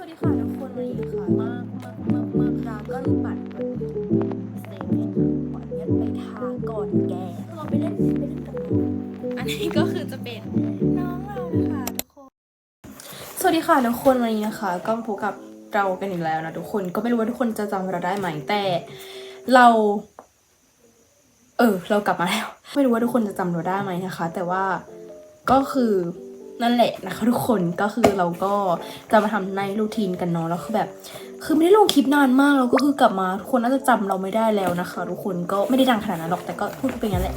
วัสดีค่ะทุกคนวันนี้ค่ะมากมากมากมากดาก็รูปัดเซเว่นขออนุญาตไปทาก่อนแกเราไปเล่นไปเล่นกับน้องอันนี้ก็คือจะเป็นน้องเรานะคะทุกคนสวัสดีค่ะทุกคนวันนี้นะคะก็พบกับเรากันอีกแล้วนะทุกคนก็ไม่รู้ว่าทุกคนจะจำเราได้ไหมแต่เรา เออ เรากลับมาแล้ว ไม่รู้ว่าทุกคนจะจำเราได้ไหมนะคะ แต่ว่าก็คือ นั่นแหละนะคะทุกคนก็คือเราก็จะมาทำในรูทีนกันเนาะแล้วคือแบบ คือไม่ได้ลงคลิปนานมากแล้วก็คือกลับมาทุกคนน่าจะจำเราไม่ได้แล้วนะคะ ทุกคนก็ไม่ได้ดังขนาดนั้นหรอกแต่ก็พูดไปงั้นแหละ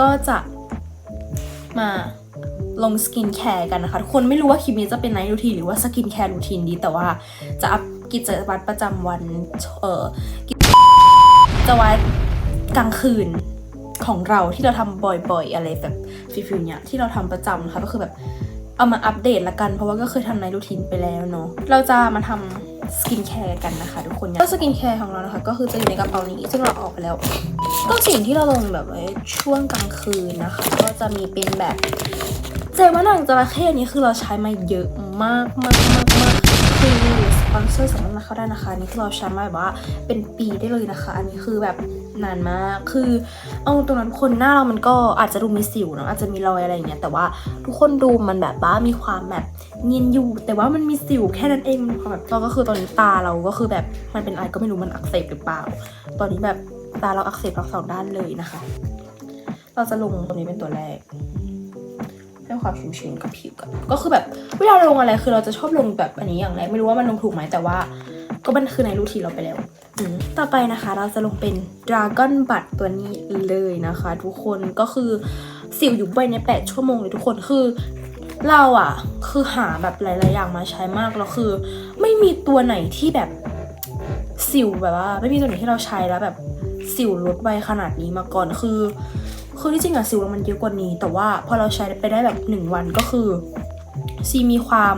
ก็จะมาลงสกินแคร์กันนะคะทุกคนไม่รู้ว่าคลิปนี้จะเป็นไนท์รูทีนหรือว่าสกินแคร์รูทีนดี แต่ว่าจะอัพกิจวัตรประจำวันเอ่อกิจวัตรกลางคืน ของเราที่เราทำบ่อยๆ อะไรแบบฟิลๆเนี้ยที่เราทำประจำนะคะก็คือแบบเอามาอัปเดตละกัน เพราะว่าก็เคยทำในรูทีนไปแล้วเนาะเราจะมาทำสกินแคร์กันนะคะทุกคนก็สกินแคร์ของเรานะคะ ก็คือจะอยู่ในกระเป๋านี้ซึ่งเราออกไปแล้ว ก็สิ่งที่เราลงแบบไว้ช่วงกลางคืนนะคะ ก็จะมีเป็นแบบเจลมะนางจระเข้อันนี้คือเราใช้มาเยอะมากมากมากมากคือสปอนเซอร์สามารถมาเข้าได้นะคะอันนี่คือเราใช้มาแบบว่าเป็นปีได้เลยนะคะ อันนี้คือแบบ นานมาก คือเอาตรงนั้นคนหน้าเรามันก็อาจจะดูมีสิวเนาะอาจจะมีรอยอะไรอย่างเงี้ย แต่ว่าทุกคนดูมันแบบว่ามีความแบบเนียนอยู่ แต่ว่ามันมีสิวแค่นั้นเองความแบบเราก็คือตอนนี้ตาเราก็คือแบบมันเป็นอะไรก็ไม่รู้มันอักเสบหรือเปล่า ตอนนี้แบบตาเราอักเสบทั้งสองด้านเลยนะคะ เราจะลงตรงนี้เป็นตัวแรกให้ความชุ่มชื้นกับผิวกันก็คือแบบเวลาลงอะไรคือเราจะชอบลงแบบอันนี้อย่างแรกไม่รู้ว่ามันลงถูกไหมแต่ว่า ก็มันคือในรูทีเราไปแล้วอืมต่อไปนะคะเราจะลงเป็น Dragon b u d ตัวนี้เลยนะคะ ทุกคนก็คือสิวอยู่ใบใน 8 ชั่วโมงเลยทุกคนคือเราอะคือหาแบบหลาย ๆ อย่างมาใช้มากแล้วคือ ไม่มีตัวไหนที่แบบสิวแบบว่า ไม่มีตัวไหนที่เราใช้แล้วแบบสิวลดไวขนาดนี้มาก่อนคือ คือที่จริงอะสิวมันเยอะกว่านี้ แต่ว่าพอเราใช้ไปได้แบบหนึ่งวันก็คือ ซีมีความ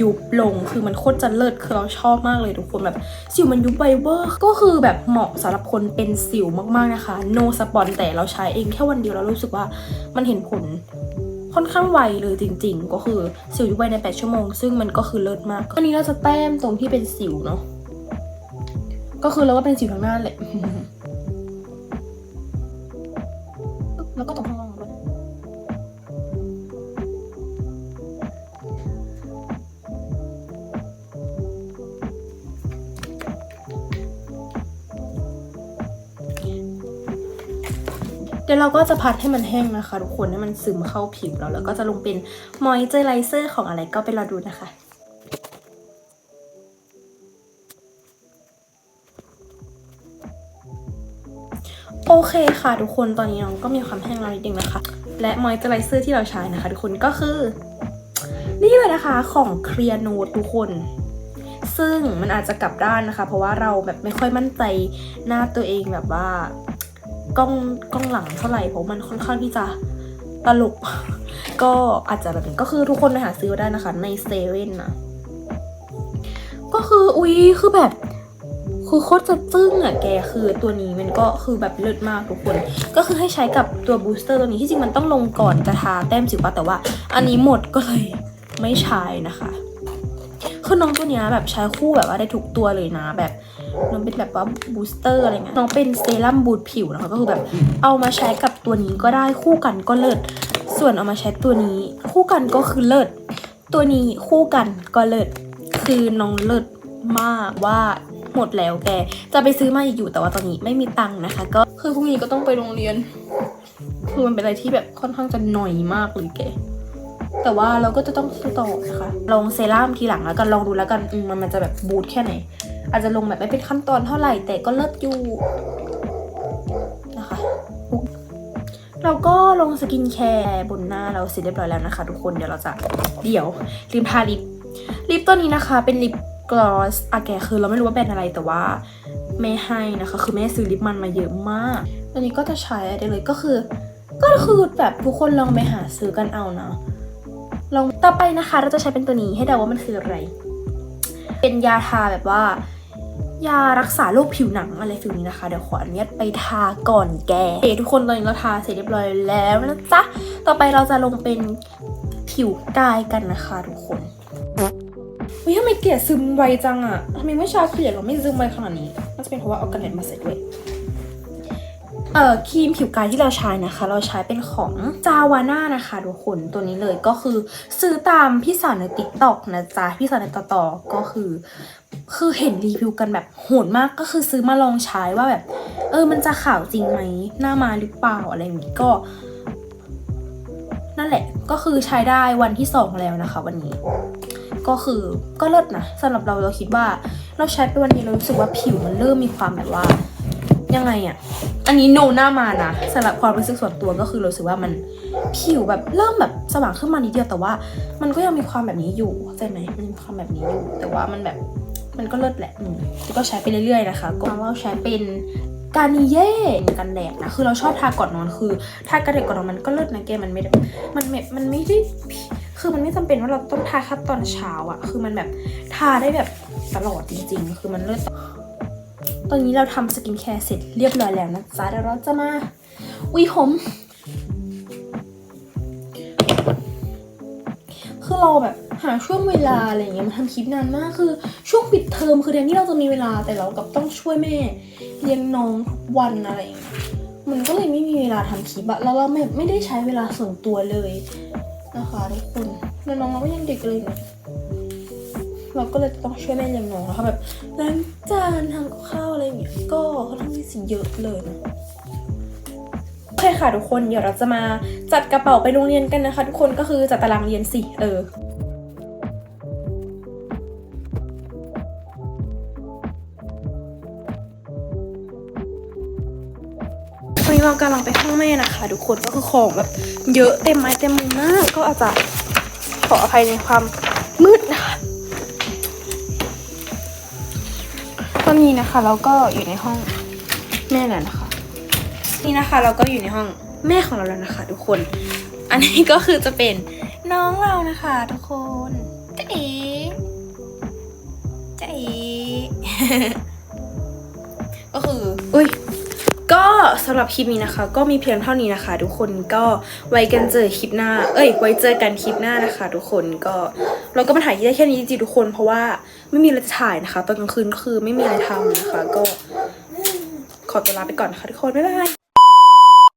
ยุบลงคือมันโคตรจะเลิศคือเราชอบมากเลยทุกคนแบบสิวมันยุบไวเวอร์ก็คือแบบเหมาะสำหรับคนเป็นสิวมากๆนะคะ no สปอนแต่เราใช้เองแค่วันเดียวแล้วรู้สึกว่ามันเห็นผลค่อนข้างไวเลยจริง ๆ ก็คือสิวยุบไวใน 8 ชั่วโมง ซึ่งมันก็คือเลิศมากอันนี้เราจะแต้มตรงที่เป็นสิวเนาะก็คือเราก็เป็นสิวทั้งหน้าแหละแล้วก็ตรงข้างล่าง เดี๋ยวเราก็จะพัดให้มันแห้งนะคะ ทุกคนให้มันซึมเข้าผิวเราแล้วก็จะลงเป็นมอยเจอไรเซอร์ของอะไรก็ไปรอดูนะคะโอเคค่ะ ทุกคนตอนนี้น้องก็มีความแห้งแล้วนิดนึงนะคะ และมอยเจอไรเซอร์ที่เราใช้นะคะ ทุกคนก็คือ นี่เลยนะคะของเคลียร์โนตทุกคน ซึ่งมันอาจจะกลับด้านนะคะ เพราะว่าเราแบบไม่ค่อยมั่นใจหน้าตัวเองแบบว่า กล้องกล้องหลังเท่าไหร่เพราะมันค่อนข้างที่จะตลก ก็อาจจะแบบนี้ก็คือทุกคนไปหาซื้อได้นะคะ ในเซเว่นนะก็คืออุ๊ยคือแบบ คือโคตรจะจึ้งอะแกคือตัวนี้มันก็คือแบบเลิศมากทุกคน ก็คือให้ใช้กับตัวบูสเตอร์ตัวนี้ที่จริงมันต้องลงก่อนจะทาแต้มสิวปะแต่ว่า อันนี้หมดก็เลยไม่ใช้นะคะคือน้องตัวนี้แบบใช้คู่แบบว่าได้ทุกตัวเลยนะแบบ น้องเป็นแบบว่าบูสเตอร์อะไรเงี้ยน้องเป็นเซรั่มบูทผิวนะคะก็คือแบบเอามาใช้กับตัวนี้ก็ได้คู่กันก็เลิศส่วนเอามาใช้ตัวนี้ คู่กันก็คือเลิศตัวนี้คู่กันก็เลิศคือน้องเลิศมากว่าหมดแล้วแก จะไปซื้อมาอีกอยู่แต่ว่าตอนนี้ไม่มีตังค์นะคะ ก็คือพรุ่งนี้ก็ต้องไปโรงเรียน คือมันเป็นอะไรที่แบบค่อนข้างจะหน่อยมากเลยแกแต่ว่าเราก็จะต้องซื้อต่อนะคะ ลองเซรั่มทีหลังแล้วกันลองดูแล้วกันมมันมันจะแบบบูทแค่ไหน อาจจะลงแบบไม่เป็นขั้นตอนเท่าไหร่แต่ก็เลิศอยู่นะคะ เราก็ลงสกินแคร์บนหน้าเราเสร็จเรียบร้อยแล้วนะคะ ทุกคนเดี๋ยวเราจะเดี๋ยวลิปทาลิปลิปตัวนี้นะคะ เป็นลิปกลอสอะแกคือเราไม่รู้ว่าแบรนด์อะไรแต่ว่าแม่ให้นะคะ คือแม่ซื้อลิปมันมาเยอะมากตัวนี้ก็จะใช้ได้เลยก็คือ ก็คือแบบทุกคนลองไปหาซื้อกันเอานะลองต่อไปนะคะ เราจะใช้เป็นตัวนี้ให้เดาว่ามันคืออะไร เป็นยาทาแบบว่า ยารักษาโรคผิวหนังอะไรฟิลนี้นะคะ เดี๋ยวขออนุญาตไปทาก่อนแกเทุกคนตอนนี้เราทาเสร็จเรียบร้อยแล้วนะจ๊ะ ต่อไปเราจะลงเป็นผิวกายกันนะคะทุกคนวิทำไมเกลี่ยซึมไวจังอะทำไมเมื่อเช้าเกลี่ยเราไม่ซึมไวขนาดนี้น่าจะเป็นเพราะว่าเอากันแดดมาเสร็จด้วย เอ่อครีมผิวกายที่เราใช้นะคะ เราใช้เป็นของจาวาน่านะคะทุกคนตัวนี้เลยก็คือซื้อตามพี่สาวในติ๊กต็อกนะจ๊ะพี่สาวในต่อต่อก็คือ คือเห็นรีวิวกันแบบโหดมากก็คือซื้อมาลองใช้ว่าแบบ เออมันจะขาวจริงไหมหน้ามาหรือเปล่าอะไรอย่างนี้ก็ นั่นแหละก็คือใช้ได้วันที่สองแล้วนะคะ วันนี้ ก็คือก็เลิศนะสำหรับเราเราคิดว่า เราใช้ไปวันนี้เรารู้สึกว่าผิวมันเริ่มมีความแบบว่า ยังไงอะอันนี้โนหน้ามานะสำหรับความรู้สึกส่วนตัวก็คือรู้สึกว่ามันผิวแบบเริ่มแบบสว่างขึ้นมานิดเดียวแต่ว่า มันก็ยังมีความแบบนี้อยู่เข้าใจไหมมันมีความแบบนี้อยู่ แต่ว่ามันแบบมันก็เลิศแหละอืมแล้วก็ใช้ไปเรื่อยๆนะคะก็เราใช้เป็นกานิเย่กันแดดนะ คือเราชอบทาก่อนนอน คือทากันแดดก่อนนอนมันก็เลิศนะแก มันไม่ได้มันไม่ มันไม่ได้ คือมันไม่จำเป็นว่าเราต้องทาแค่ตอนเช้าอะคือมันแบบทาได้แบบตลอดจริง ๆ คือมันเลิศ ตอนนี้เราทำสกินแคร์เสร็จเรียบร้อยแล้วนะจ๊ะเดี๋ยวเราจะมาอุยผม คือเราแบบหาช่วงเวลาอะไรอย่างเงี้ยมาทำคลิปนานมากคือช่วงปิดเทอมคือเดือนที่เราจะมีเวลาแต่เรากับต้องช่วยแม่เลี้ยงน้องทุกวันอะไรอย่างเงี้ยมันก็เลยไม่มีเวลาทำคลิปอะแล้วเราไม่ไม่ได้ใช้เวลาส่วนตัวเลยนะคะทุกคนแล้วน้องเราก็ยังเด็กเลยนะ เราก็เลยต้องช่วยแม่เลี้ยงน้องนะคะแบบล้างจานทำกับข้าวอะไรอย่างเงี้ยก็ค่อนข้างที่จะเยอะเลยนะโอเคค่ะทุกคนเดี๋ยวเราจะมาจัดกระเป๋าไปโรงเรียนกันนะคะ ทุกคนก็คือจัดตารางเรียนสิเออตอนนี้เรากำลังไปห้องแม่นะคะ ทุกคนก็คือของแบบเยอะเต็มไม้เต็มมือมากก็อาจจะขออภัยในความ ตอนนี้นะคะเราก็อยู่ในห้องแม่แล้วนะคะ นี่นะคะเราก็อยู่ในห้องแม่ของเราแล้วนะคะ ทุกคน อันนี้ก็คือจะเป็นน้องเรานะคะ ทุกคนจ๊ะเอ๋จ๊ะเอ๋ก็คือ อุ้ย ก็สำหรับคลิปนี้นะคะ ก็มีเพียงเท่านี้นะคะ ทุกคนก็ไว้กันเจอคลิปหน้า เอ้ย ไว้เจอกันคลิปหน้านะคะ ทุกคนก็เราก็มาถ่ายได้แค่นี้จริงๆทุกคน เพราะว่าไม่มีอะไรจะถ่ายนะคะตอนกลางคืนคือไม่มีอะไรทำนะคะ ก็ขอตัวลาไปก่อนนะคะทุกคนบ๊ายบาย